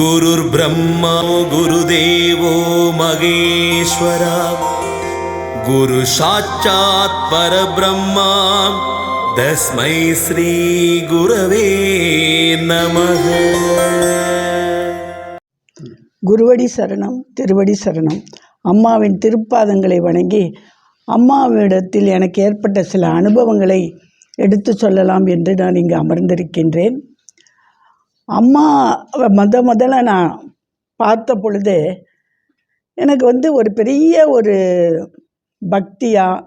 गुरुर्ब्रह्मा गुरुदेवो महेश्वरा गुरु साक्षात् परब्रह्मा तस्मै श्रीगुरवे नमः குருவடி சரணம் திருவடி சரணம் அம்மாவின் திருப்பாதங்களை வணங்கி அம்மாவிடத்தில் எனக்கு ஏற்பட்ட சில அனுபவங்களை எடுத்து சொல்லலாம் என்று நான் இங்கு அமர்ந்திருக்கின்றேன் அம்மா முத முதல்ல நான் பார்த்த பொழுது எனக்கு வந்து ஒரு பெரிய ஒரு பக்தியாக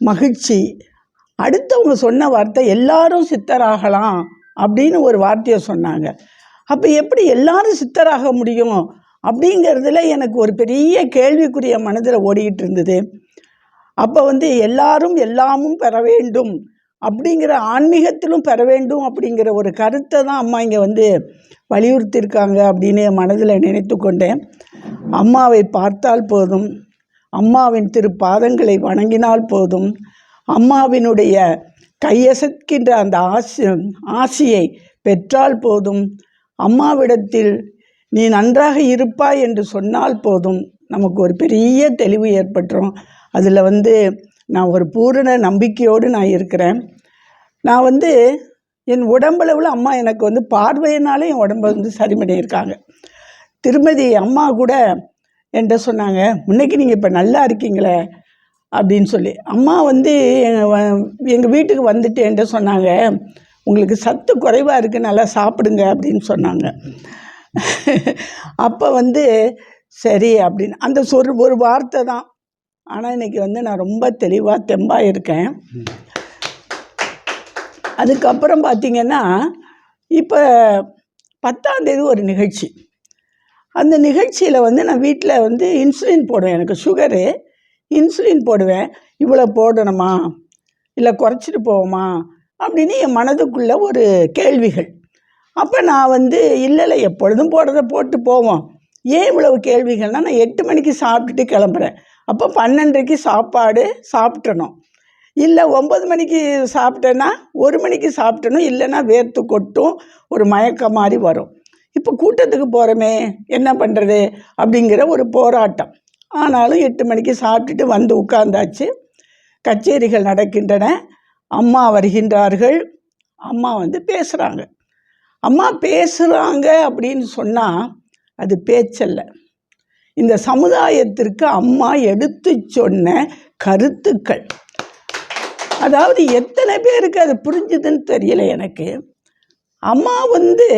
மகிழ்ச்சி. அடுத்தவங்க சொன்ன வார்த்தை எல்லாரும் சித்தராகலாம் அப்படின்னு ஒரு வார்த்தையை சொன்னாங்க. அப்போ எப்படி எல்லாரும் சித்தராக முடியும் அப்படிங்கிறதுல எனக்கு ஒரு பெரிய கேள்விக்குரிய மனதில் ஓடிக்கிட்டு இருந்தது. அப்போ வந்து எல்லாரும் எல்லாமும் பெற வேண்டும். அப்படிங்கிற ஆன்மீகத்திலும் பெற வேண்டும் அப்படிங்கிற ஒரு கருத்தை தான் அம்மா இங்கே வந்து வலியுறுத்தியிருக்காங்க அப்படின்னு மனதில் நினைத்து கொண்டேன். அம்மாவை பார்த்தால் போதும். அம்மாவின் திரு பாதங்களை வணங்கினால் போதும். அம்மாவினுடைய கையசக்கின்ற அந்த ஆசி ஆசியை பெற்றால் போதும். அம்மாவிடத்தில் நீ நன்றாக இருப்பாய் என்று சொன்னால் போதும். நமக்கு ஒரு பெரிய தெளிவு ஏற்பட்டுரும். அதில் வந்து நான் ஒரு பூரண நம்பிக்கையோடு நான் இருக்கிறேன். நான் வந்து என் உடம்பளவில் அம்மா எனக்கு வந்து பார்வையினாலே என் உடம்பை வந்து சரி பண்ணியிருக்காங்க. திருமதி அம்மா கூட என்கிட்ட சொன்னாங்க முன்னைக்கு நீங்கள் இப்போ நல்லா இருக்கீங்களே அப்படின்னு சொல்லி. அம்மா வந்து எங்கள் வீட்டுக்கு வந்துட்டு என்கிட்ட சொன்னாங்க உங்களுக்கு சத்து குறைவாக இருக்குது நல்லா சாப்பிடுங்க அப்படின்னு சொன்னாங்க. அப்போ வந்து சரி அப்படின்னு. அந்த சொல் ஒரு வார்த்தை தான். ஆனால் இன்றைக்கி வந்து நான் ரொம்ப தெளிவாக தெம்பாக இருக்கேன். அதுக்கப்புறம் பார்த்திங்கன்னா இப்போ பத்தாந்தேதி ஒரு நிகழ்ச்சி. அந்த நிகழ்ச்சியில் வந்து நான் வீட்டில் வந்து இன்சுலின் போடுவேன். எனக்கு சுகரு இன்சுலின் போடுவேன். இவ்வளோ போடணுமா? இல்லை குறைச்சிட்டு போவோமா? அப்படின்னு என் மனதுக்குள்ளே ஒரு கேள்விகள். அப்போ நான் வந்து இல்லை இல்லை எப்பொழுதும் போடுறத போட்டு போவோம். ஏன் இவ்வளவு கேள்விகள்னால் நான் எட்டு மணிக்கு சாப்பிட்டுட்டு கிளம்புறேன். அப்போ பன்னெண்டரைக்கு சாப்பாடு சாப்பிட்டணும் இல்லை ஒம்பது மணிக்கு சாப்பிட்டேன்னா ஒரு மணிக்கு சாப்பிட்டணும் இல்லைன்னா வேர்த்து கொட்டும் ஒரு மயக்கம் மாதிரி வரும். இப்போ கூட்டத்துக்கு போகிறோமே என்ன பண்ணுறது அப்படிங்கிற ஒரு போராட்டம். ஆனாலும் எட்டு மணிக்கு சாப்பிட்டுட்டு வந்து உட்கார்ந்தாச்சு. கச்சேரிகள் நடக்கின்றன. அம்மா வருகின்றார்கள். அம்மா வந்து பேசுகிறாங்க அம்மா பேசுகிறாங்க அப்படின்னு சொன்னால் அது பேச்சல்ல. இந்த சமுதாயத்திற்கு அம்மா எடுத்து சொன்ன கருத்துக்கள். அதாவது எத்தனை பேருக்கு அது புரிஞ்சுதுன்னு தெரியல எனக்கு. அம்மா வந்து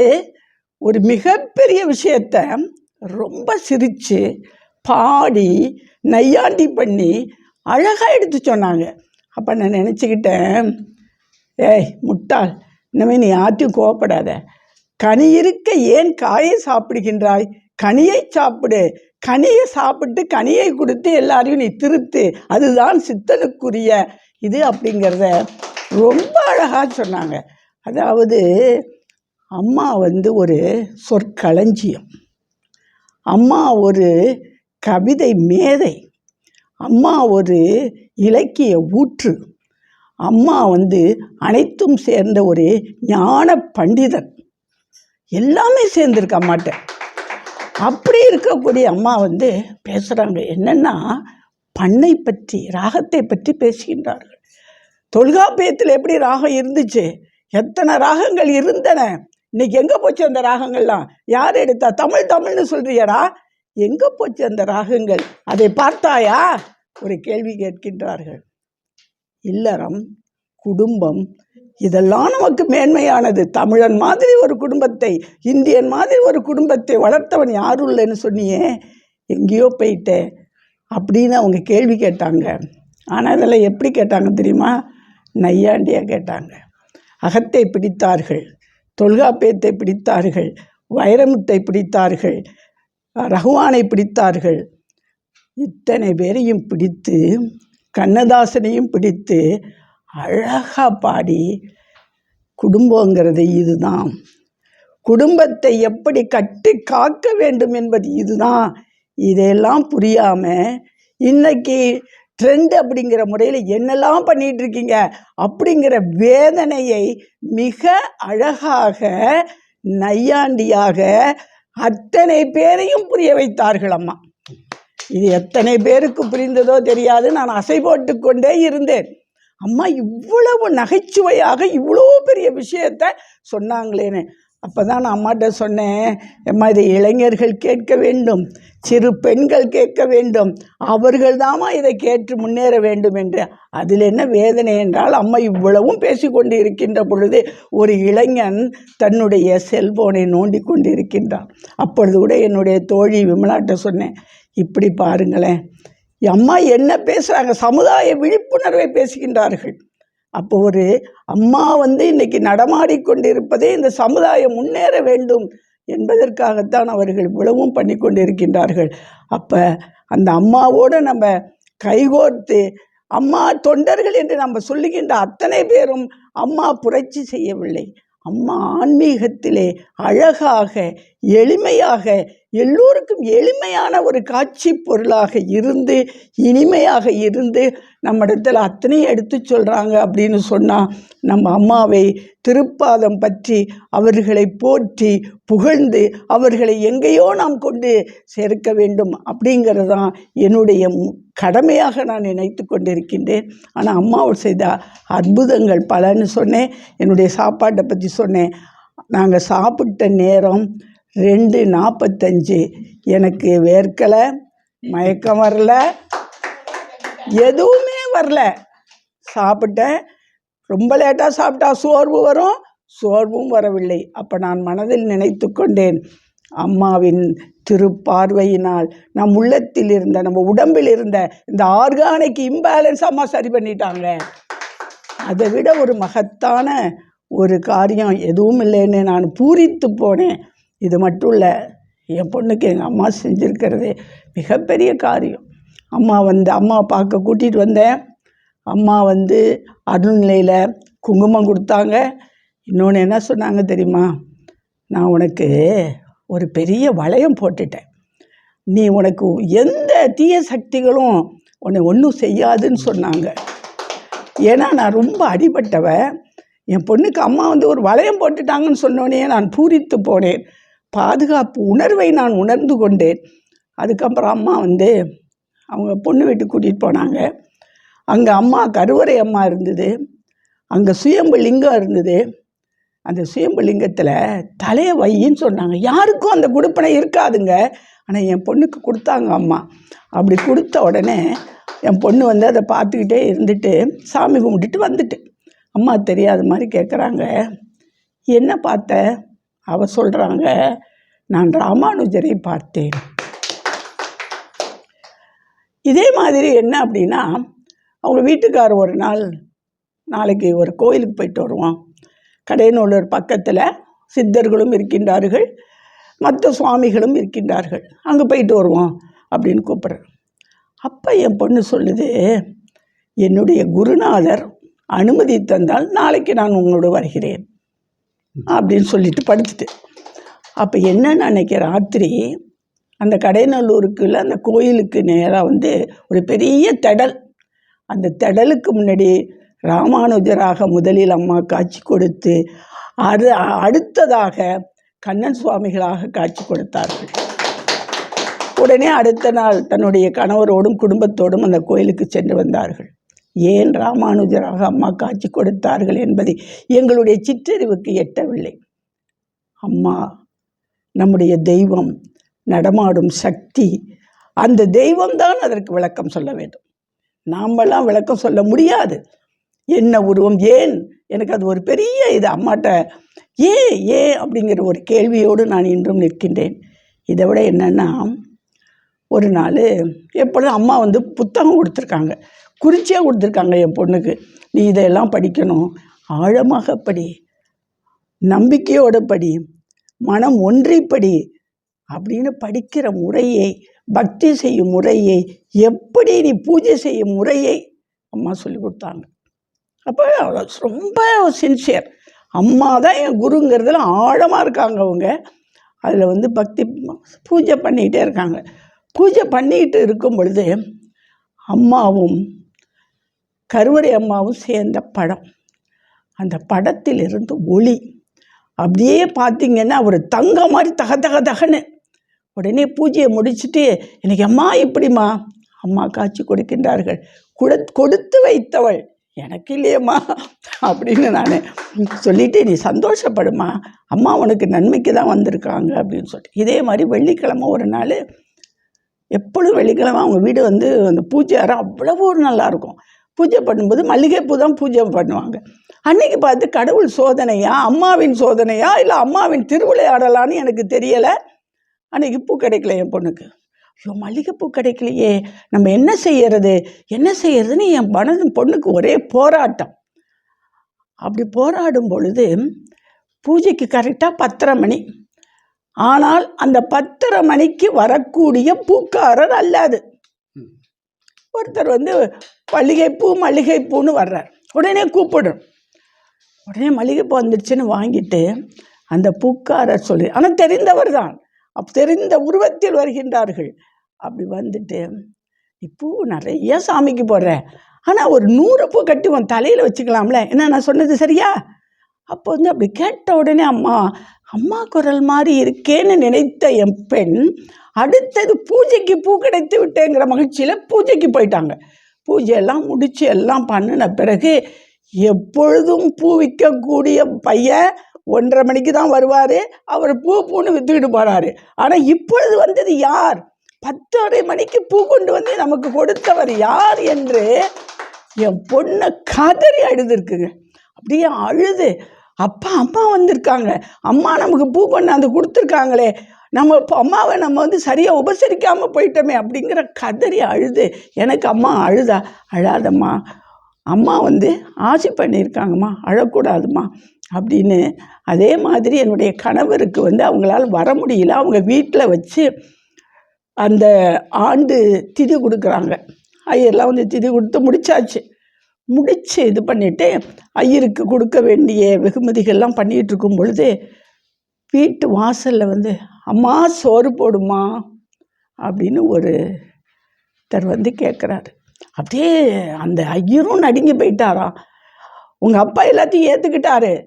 ஒரு மிகப்பெரிய விஷயத்த ரொம்ப சிரித்து பாடி நையாண்டி பண்ணி அழகாக எடுத்து சொன்னாங்க. அப்போ நான் நினச்சிக்கிட்டேன் ஏய் முட்டாள் இனிமேல் நீ யார்ட்டையும் கோவப்படாத. கனி இருக்க ஏன் காயை சாப்பிடுகின்றாய்? கனியை சாப்பிடு. கனியை சாப்பிட்டு கனியை கொடுத்து எல்லாரையும் நீ திருத்து. அதுதான் சித்தனுக்குரிய இது அப்படிங்கிறத ரொம்ப அழகாக சொன்னாங்க. அதாவது அம்மா வந்து ஒரு சொற்களஞ்சியம். அம்மா ஒரு கவிதை மேதை. அம்மா ஒரு இலக்கிய ஊற்று. அம்மா வந்து அனைத்தும் சேர்ந்த ஒரு ஞான பண்டிதன். எல்லாமே சேர்ந்துருக்க மாட்டேன் அப்படி இருக்கக்கூடிய அம்மா வந்து பேசுகிறாங்க என்னென்னா பண்ணை பற்றி ராகத்தை பற்றி பேசுகின்றார்கள். தொல்காப்பியத்தில் எப்படி ராகம் இருந்துச்சு? எத்தனை ராகங்கள் இருந்தன? இன்னைக்கு எங்கே போச்சு அந்த ராகங்கள்லாம்? யார் எடுத்தா? தமிழ் தமிழ்னு சொல்றியடா. எங்கே போச்சு அந்த ராகங்கள்? அதை பார்த்தாயா? ஒரு கேள்வி கேட்கின்றார்கள். இல்லறம் குடும்பம் இதெல்லாம் நமக்கு மேன்மையானது. தமிழன் மாதிரி ஒரு குடும்பத்தை இந்தியன் மாதிரி ஒரு குடும்பத்தை வளர்த்தவன் யாரும் இல்லைன்னு சொன்னியே? எங்கேயோ போயிட்டேன் அப்படின்னு அவங்க கேள்வி கேட்டாங்க. ஆனால் அதில் எப்படி கேட்டாங்க தெரியுமா? நையாண்டியாக கேட்டாங்க. அகத்தை பிடித்தார்கள் தொல்காப்பியத்தை பிடித்தார்கள் வைரமுத்தை பிடித்தார்கள் ரகுவானை பிடித்தார்கள். இத்தனை பேரையும் பிடித்து கண்ணதாசனையும் பிடித்து அழகாக பாடி குடும்பங்கிறது இதுதான். குடும்பத்தை எப்படி கட்டி காக்க வேண்டும் என்பது இதுதான். இதையெல்லாம் புரியாமல் இன்னைக்கு ட்ரெண்ட் அப்படிங்கிற முறையில் என்னெல்லாம் பண்ணிட்டு இருக்கீங்க அப்படிங்கிற வேதனையை மிக அழகாக நையாண்டியாக அத்தனை பேரையும் புரிய வைத்தார்கள் அம்மா. இது எத்தனை பேருக்கு புரிந்ததோ தெரியாது. நான் அசை போட்டு கொண்டே இருந்தேன். அம்மா இவ்வளவு நகைச்சுவையாக இவ்வளோ பெரிய விஷயத்த சொன்னாங்களேன்னு. அப்போ தான் நான் அம்மாட்ட சொன்னேன் அம்மா இதை இளைஞர்கள் கேட்க வேண்டும் சிறு பெண்கள் கேட்க வேண்டும் அவர்கள் தாமா இதை கேட்டு முன்னேற வேண்டும் என்று. அதில் என்ன வேதனை என்றால் அம்மா இவ்வளவும் பேசிக்கொண்டு இருக்கின்ற பொழுது ஒரு இளைஞன் தன்னுடைய செல்போனை நோண்டி கொண்டு இருக்கின்றான் அப்பொழுது கூட என்னுடைய தோழி விமலாட்ட சொன்னேன் இப்படி பாருங்களேன் அம்மா என்ன பேசுகிறாங்க சமுதாய விழிப்புணர்வை பேசுகின்றார்கள். அப்போ ஒரு அம்மா வந்து இன்னைக்கு நடமாடிக்கொண்டிருப்பதே இந்த சமுதாயம் முன்னேற வேண்டும் என்பதற்காகத்தான் அவர்கள் இவ்வளவும் பண்ணி கொண்டிருக்கின்றார்கள். அப்போ அந்த அம்மாவோடு நம்ம கைகோர்த்து அம்மா தொண்டர்கள் என்று நம்ம சொல்லுகின்ற அத்தனை பேரும் அம்மா புரட்சி செய்யவில்லை. அம்மா ஆன்மீகத்திலே அழகாக எளிமையாக எல்லோருக்கும் எளிமையான ஒரு காட்சி பொருளாக இருந்து இனிமையாக இருந்து நம்மிடத்தில் அத்தனையும் எடுத்து சொல்கிறாங்க அப்படின்னு சொன்னால் நம்ம அம்மாவை திருப்பாதம் பற்றி அவர்களை போற்றி புகழ்ந்து அவர்களை எங்கேயோ நாம் கொண்டு சேர்க்க வேண்டும் அப்படிங்கிறது தான் என்னுடைய மு- கடமையாக நான் நினைத்து கொண்டிருக்கின்றேன். ஆனால் அம்மாவை செய்த அற்புதங்கள் பலன்னு சொன்னேன். என்னுடைய சாப்பாட்டை பற்றி சொன்னேன். நாங்கள் சாப்பிட்ட நேரம் ரெண்டு நாற்பத்தஞ்சு எனக்கு வேர்க்கலை மயக்கம் வரல எதுவுமே வரல. சாப்பிட்டேன். ரொம்ப லேட்டாக சாப்பிட்டா சோர்வு வரும். சோர்வும் வரவில்லை. அப்போ நான் மனதில் நினைத்து கொண்டேன் அம்மாவின் திருப்பார்வையினால் நம் உள்ளத்தில் இருந்த நம்ம உடம்பில் இருந்த இந்த ஆர்கானிக் இம்பேலன்ஸ் அம்மா சரி பண்ணிட்டாங்க. அதை விட ஒரு மகத்தான ஒரு காரியம் எதுவும் இல்லைன்னு நான் பூரித்து போனேன். இது மட்டும் இல்லை என் பொண்ணுக்கு எங்கள் அம்மா செஞ்சுருக்கிறது மிகப்பெரிய காரியம். அம்மா வந்து அம்மா பார்க்க கூட்டிகிட்டு வந்தேன். அம்மா வந்து அருள்நிலையில் குங்குமம் கொடுத்தாங்க. இன்னொன்று என்ன சொன்னாங்க தெரியுமா? நான் உனக்கு ஒரு பெரிய வளையம் போட்டுட்டேன். நீ உனக்கு எந்த தீய சக்திகளும் உன்னை ஒன்றும் செய்யாதுன்னு சொன்னாங்க. ஏன்னா நான் ரொம்ப அடிபட்டவன் என் பொண்ணுக்கு அம்மா வந்து ஒரு வளையம் போட்டுட்டாங்கன்னு சொன்னோடனே நான் பூரித்து போனேன். பாதுகாப்பு உணர்வை நான் உணர்ந்து கொண்டேன். அதுக்கப்புறம் அம்மா வந்து அவங்க பொண்ணு வீட்டுக்கு கூட்டிகிட்டு போனாங்க. அங்கே அம்மா கருவறை அம்மா இருந்தது. அங்கே சுயம்பு லிங்கம் இருந்தது. அந்த சுயம்பு லிங்கத்தில் தலையை வையின்னு சொன்னாங்க. யாருக்கும் அந்த கொடுப்பனை இருக்காதுங்க. ஆனால் என் பொண்ணுக்கு கொடுத்தாங்க அம்மா. அப்படி கொடுத்த உடனே என் பொண்ணு வந்து அதை பார்த்துக்கிட்டே இருந்துட்டு சாமி கும்பிட்டுட்டு வந்துட்டு. அம்மா தெரியாத மாதிரி கேட்குறாங்க என்ன பார்த்த? அவ சொல்கிறாங்க நான் ராமானுஜரை பார்த்தேன். இதே மாதிரி என்ன அப்படின்னா அவங்க வீட்டுக்கார் ஒரு நாள் நாளைக்கு ஒரு கோயிலுக்கு போயிட்டு வருவோம் கடையநல்லூர் பக்கத்தில் சித்தர்களும் இருக்கின்றார்கள் மற்ற சுவாமிகளும் இருக்கின்றார்கள். அங்கே போயிட்டு வருவோம் அப்படின்னு கூப்பிட்றேன் அப்போ என் பொண்ணு சொல்லுது என்னுடைய குருநாதர் அனுமதி தந்தால் நாளைக்கு நான் உங்களோட வருகிறேன். அப்படின்னு சொல்லிட்டு படுத்துட்டு அப்போ என்னன்னு அன்னைக்கு ராத்திரி அந்த கடைநல்லூருக்குள்ள அந்த கோயிலுக்கு நேராக வந்து ஒரு பெரிய திடல். அந்த திடலுக்கு முன்னாடி ராமானுஜராக முதலில் அம்மா காட்சி கொடுத்து அது அடுத்ததாக கண்ணன் சுவாமிகளாக காட்சி கொடுத்தார்கள். உடனே அடுத்த நாள் தன்னுடைய கணவரோடும் குடும்பத்தோடும் அந்த கோயிலுக்கு சென்று வந்தார்கள். ஏன் ராமானுஜராக அம்மா காட்சி கொடுத்தார்கள் என்பதை எங்களுடைய சிற்றறிவுக்கு எட்டவில்லை. அம்மா நம்முடைய தெய்வம் நடமாடும் சக்தி அந்த தெய்வம்தான் அதற்கு விளக்கம் சொல்ல வேண்டும். நாமெல்லாம் விளக்கம் சொல்ல முடியாது. என்ன உருவம் ஏன்? எனக்கு அது ஒரு பெரிய இது. அம்மாட்ட ஏன் ஏன் அப்படிங்கிற ஒரு கேள்வியோடு நான் இன்றும் நிற்கின்றேன். இதை விட என்னென்னா ஒரு நாள் எப்பொழுதும் அம்மா வந்து புத்தகம் கொடுத்துருக்காங்க. குறிச்சியாக கொடுத்துருக்காங்க என் பொண்ணுக்கு. நீ இதையெல்லாம் படிக்கணும். ஆழமாக படி நம்பிக்கையோட படி மனம் ஒன்றி படி அப்படின்னு படிக்கிற முறையை பக்தி செய்யும் முறையை எப்படி நீ பூஜை செய்யும் முறையை அம்மா சொல்லி கொடுத்தாங்க. அப்போ ரொம்ப சின்சியர் அம்மா தான் என் குருங்கிறதுல ஆழமாக இருக்காங்க அவங்க. அதில் வந்து பக்தி பூஜை பண்ணிக்கிட்டே இருக்காங்க. பூஜை பண்ணிக்கிட்டு இருக்கும் பொழுது அம்மாவும் கருவறை அம்மாவும் சேர்ந்த படம். அந்த படத்திலிருந்து ஒளி. அப்படியே பார்த்தீங்கன்னா ஒரு தங்க மாதிரி தக தக தகன்னு. உடனே பூஜையை முடிச்சுட்டு எனக்கு அம்மா இப்படிம்மா அம்மா காட்சி கொடுக்கின்றார்கள். கொடு கொடுத்து வைத்தவள். எனக்கு இல்லையம்மா. அப்படின்னு நான் சொல்லிட்டு நீ சந்தோஷப்படுமா? அம்மா உனக்கு நன்மைக்கு தான் வந்திருக்காங்க. அப்படின்னு சொல்லிட்டு. இதே மாதிரி வெள்ளிக்கிழமை ஒரு நாள் எப்பொழுதும் வெள்ளிக்கிழமை அவங்க வீடு வந்து அந்த பூஜை அறை அவ்வளவு ஒரு நல்லாயிருக்கும் பூஜை பண்ணும்போது மல்லிகைப்பூ தான் பூஜை பண்ணுவாங்க. அன்னைக்கு பார்த்து கடவுள் சோதனையா அம்மாவின் சோதனையா இல்லை அம்மாவின் திருவிளையாடலான்னு எனக்கு தெரியலை. அன்னைக்கு பூ கிடைக்கல என் பொண்ணுக்கு. ஐயோ மல்லிகைப்பூ கிடைக்கலையே. நம்ம என்ன செய்யறது? என்ன செய்யறதுன்னு என் மனது பொண்ணுக்கு ஒரே போராட்டம். அப்படி போராடும் பொழுது பூஜைக்கு கரெக்டாக பத்தரை மணி. ஆனால் அந்த பத்தரை மணிக்கு வரக்கூடிய பூக்காரர் அல்லாது ஒருத்தர் வந்து மல்லிகைப்பூ மல்லிகைப்பூன்னு வர்றார். உடனே கூப்பிடுறோம் உடனே மல்லிகைப்பூ வந்துடுச்சுன்னு வாங்கிட்டு அந்த பூக்காரர் சொல்லி ஆனால் தெரிந்தவர் தான். அப்போ தெரிந்த உருவத்தில் வருகின்றார்கள். அப்படி வந்துட்டு நீ பூ நிறைய சாமிக்கு போடுற. ஆனால் ஒரு நூறு பூ கட்டி உன் தலையில் வச்சுக்கலாம்ல. என்ன நான் சொன்னது சரியா? அப்போ வந்து அப்படி கேட்ட உடனே அம்மா அம்மா குரல் மாதிரி இருக்கேன்னு நினைத்த என் பெண் அடுத்தது பூஜைக்கு பூ கிடைத்து விட்டேங்கிற மகிழ்ச்சியில் பூஜைக்கு போயிட்டாங்க. பூஜையெல்லாம் முடித்து எல்லாம் பண்ணின பிறகு எப்பொழுதும் பூ விற்கக்கூடிய பையன் ஒன்றரை மணிக்கு தான் வருவார். அவர் பூ பூன்னு விற்றுக்கிட்டு போகிறாரு ஆனால் இப்பொழுது வந்தது யார்? பத்தரை மணிக்கு பூ கொண்டு வந்து நமக்கு கொடுத்தவர் யார் என்று என் பொண்ணை கதறி அழுதுருக்குங்க. அப்படியே அழுது அப்பா அம்மா வந்திருக்காங்க. அம்மா நமக்கு பூ கொண்டாந்து கொடுத்துருக்காங்களே. நம்ம இப்போ அம்மாவை நம்ம வந்து சரியாக உபசரிக்காமல் போயிட்டோமே அப்படிங்கிற கதறி அழுது. எனக்கு அம்மா அழுதா? அழாதம்மா. அம்மா வந்து ஆசி பண்ணியிருக்காங்கம்மா. அழக்கூடாதும்மா அப்படின்னு அதே மாதிரி என்னுடைய கணவருக்கு வந்து அவங்களால் வர முடியல. அவங்க வீட்டில் வச்சு அந்த ஆண்டு திதி கொடுக்குறாங்க. ஐயர்லாம் வந்து திதி கொடுத்து முடிச்சாச்சு. முடித்து இது பண்ணிவிட்டு ஐயருக்கு கொடுக்க வேண்டிய வெகுமதிகள்லாம் பண்ணிகிட்டு இருக்கும் பொழுது வீட்டு வாசலில் வந்து அம்மா சோறு போடுமா அப்படின்னு ஒருத்தர் வந்து கேட்குறாரு அப்படியே அந்த ஐயரும் நடுங்கி போயிட்டாராம். உங்கள் அப்பா எல்லாத்தையும் ஏற்றுக்கிட்டாரு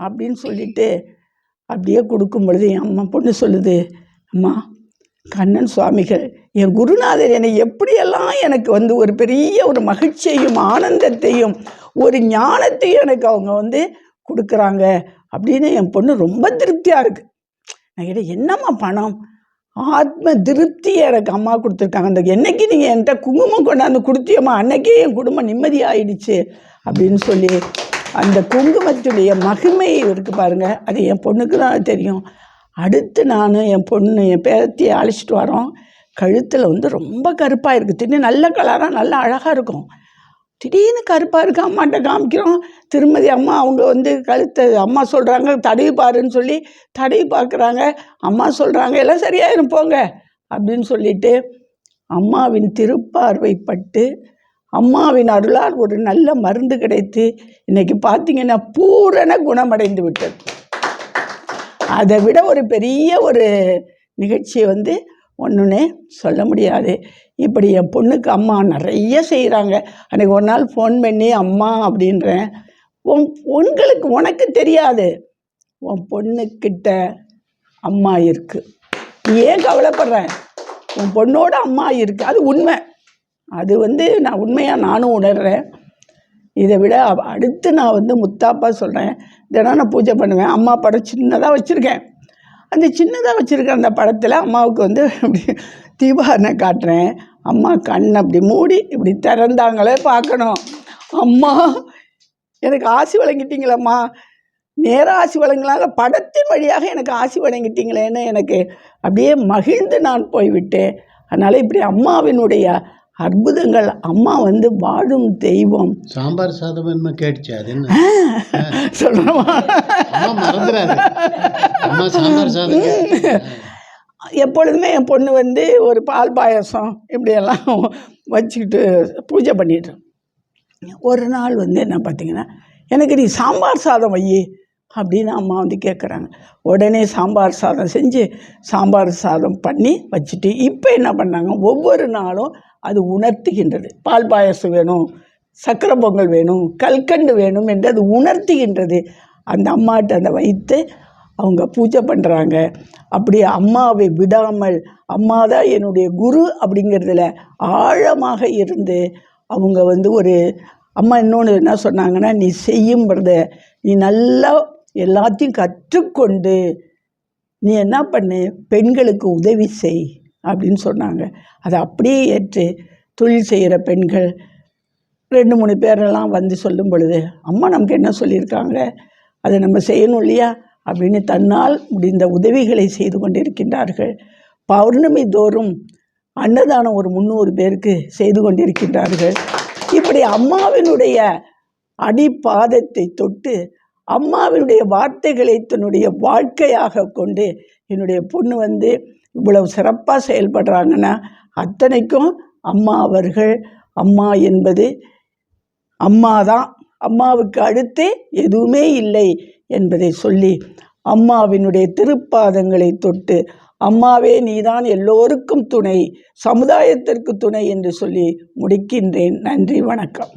அப்படின்னு சொல்லிட்டு அப்படியே கொடுக்கும் பொழுது என் அம்மா பொண்ணு சொல்லுது அம்மா கண்ணன் சுவாமிகள் என் குருநாதர் என்னை எப்படியெல்லாம் எனக்கு வந்து ஒரு பெரிய ஒரு மகிழ்ச்சியையும் ஆனந்தத்தையும் ஒரு ஞானத்தையும் எனக்கு அவங்க வந்து கொடுக்குறாங்க அப்படின்னு என் பொண்ணு ரொம்ப திருப்தியாக இருக்குது நான் கேட்டேன் என்னம்மா பணம்? ஆத்ம திருப்தி எனக்கு அம்மா கொடுத்துருக்காங்க. அந்த என்னைக்கு நீங்கள் என்கிட்ட குங்குமம் கொண்டாந்து கொடுத்தியம்மா? அன்னைக்கே என் குடும்பம் நிம்மதியாயிடுச்சு அப்படின்னு சொல்லி அந்த குங்குமத்துடைய மகிமை இருக்குது பாருங்கள் அது என் பொண்ணுக்கு தான் தெரியும். அடுத்து நான் என் பொண்ணு என் பேரத்தையை அழைச்சிட்டு வரோம். கழுத்தில் வந்து ரொம்ப கருப்பாக இருக்குது தின்னு நல்ல கலராக நல்லா அழகாக இருக்கும். திடீர்னு கருப்பாக இருக்கு அம்மாட்ட காமிக்கிறோம். திருமதி அம்மா அவங்க வந்து கழுத்தை அம்மா சொல்கிறாங்க தடவி பாருன்னு சொல்லி தடவி பார்க்குறாங்க. அம்மா சொல்கிறாங்க எல்லாம் சரியாயிரும் போங்க. அப்படின்னு சொல்லிட்டு அம்மாவின் திருப்பார்வைப்பட்டு அம்மாவின் அருளால் ஒரு நல்ல மருந்து கிடைத்து இன்னைக்கு பார்த்தீங்கன்னா பூரண குணமடைந்து விட்டது. அதை விட ஒரு பெரிய ஒரு நிகழ்ச்சியை வந்து ஒன்றுனே சொல்ல முடியாது. இப்படி என் பொண்ணுக்கு அம்மா நிறைய செய்கிறாங்க அன்றைக்கி ஒரு நாள் ஃபோன் பண்ணி அம்மா அப்படின்றேன். உன் உங்களுக்கு உனக்கு தெரியாது. உன் பொண்ணுக்கிட்ட அம்மா இருக்குது ஏன் கவலைப்படுறேன்? உன் பொண்ணோட அம்மா இருக்குது அது உண்மை. அது வந்து நான் உண்மையாக நானும் உணர்றேன். இதை விட அடுத்து நான் வந்து முத்தாப்பா சொல்கிறேன் தினம் நான் பூஜை பண்ணுவேன். அம்மா படம் சின்னதாக வச்சுருக்கேன். அந்த சின்னதாக வச்சுருக்க அந்த படத்தில் அம்மாவுக்கு வந்து இப்படி தீபாரனை காட்டுறேன். அம்மா கண் அப்படி மூடி இப்படி திறந்தாங்களே பார்க்கணும். அம்மா எனக்கு ஆசி வழங்கிட்டீங்களம்மா. நேராக ஆசி வழங்கலாங்க படத்தின் வழியாக எனக்கு ஆசி வழங்கிட்டீங்களேன்னு எனக்கு அப்படியே மகிழ்ந்து நான் போய்விட்டேன். அதனால் இப்படி அம்மாவினுடைய அற்புதங்கள். அம்மா வந்து வாழும் தெய்வம். சாம்பார் சாதம் என்ன கேட்டுச்சு அது என்ன? சொல்லணுமா. எப்பொழுதுமே என் பொண்ணு வந்து ஒரு பால் பாயாசம் இப்படியெல்லாம் வச்சுக்கிட்டு பூஜை பண்ணிட்டு ஒரு நாள் வந்து என்ன பார்த்தீங்கன்னா எனக்கு நீ சாம்பார் சாதம் வை அப்படின்னு அம்மா வந்து கேட்குறாங்க உடனே சாம்பார் சாதம் செஞ்சு சாம்பார் சாதம் பண்ணி வச்சுட்டு இப்போ என்ன பண்ணாங்க? ஒவ்வொரு நாளும் அது உணர்த்துகின்றது. பால் பாயசம் வேணும் சக்கரை பொங்கல் வேணும் கல்கண்டு வேணும் என்று அது உணர்த்துகின்றது. அந்த அம்மாட்ட அதை வைத்து அவங்க பூஜை பண்ணுறாங்க அப்படி அம்மாவை விடாமல் அம்மா தான் என்னுடைய குரு அப்படிங்கிறதுல ஆழமாக இருந்து அவங்க வந்து ஒரு அம்மா இன்னொன்று என்ன சொன்னாங்கன்னா நீ செய்யுங்கிறத நீ நல்லா எல்லாத்தையும் கற்றுக்கொண்டு நீ என்ன பண்ணு? பெண்களுக்கு உதவி செய் அப்படின்னு சொன்னாங்க. அதை அப்படியே ஏற்று தொழில் செய்கிற பெண்கள் ரெண்டு மூணு பேரெல்லாம் வந்து சொல்லும் பொழுது அம்மா நமக்கு என்ன சொல்லியிருக்காங்க? அதை நம்ம செய்யணும் இல்லையா? அப்படின்னு தன்னால் முடிந்த உதவிகளை செய்து கொண்டிருக்கின்றார்கள். பௌர்ணமி தோறும் அன்னதானம் ஒரு முந்நூறு பேருக்கு செய்து கொண்டிருக்கின்றார்கள். இப்படி அம்மாவினுடைய அடிப்பாதத்தை தொட்டு அம்மாவினுடைய வார்த்தைகளை தன்னுடைய வாழ்க்கையாக கொண்டு என்னுடைய பொண்ணு வந்து இவ்வளவு சிறப்பாக செயல்படுறாங்கன்னா அத்தனைக்கும் அம்மா அவர்கள் அம்மா என்பது அம்மா தான் அம்மாவுக்கு அடுத்து எதுவுமே இல்லை என்பதை சொல்லி அம்மாவினுடைய திருப்பாதங்களை தொட்டு அம்மாவே நீதான் எல்லோருக்கும் துணை சமுதாயத்திற்கு துணை என்று சொல்லி முடிக்கின்றேன். நன்றி வணக்கம்.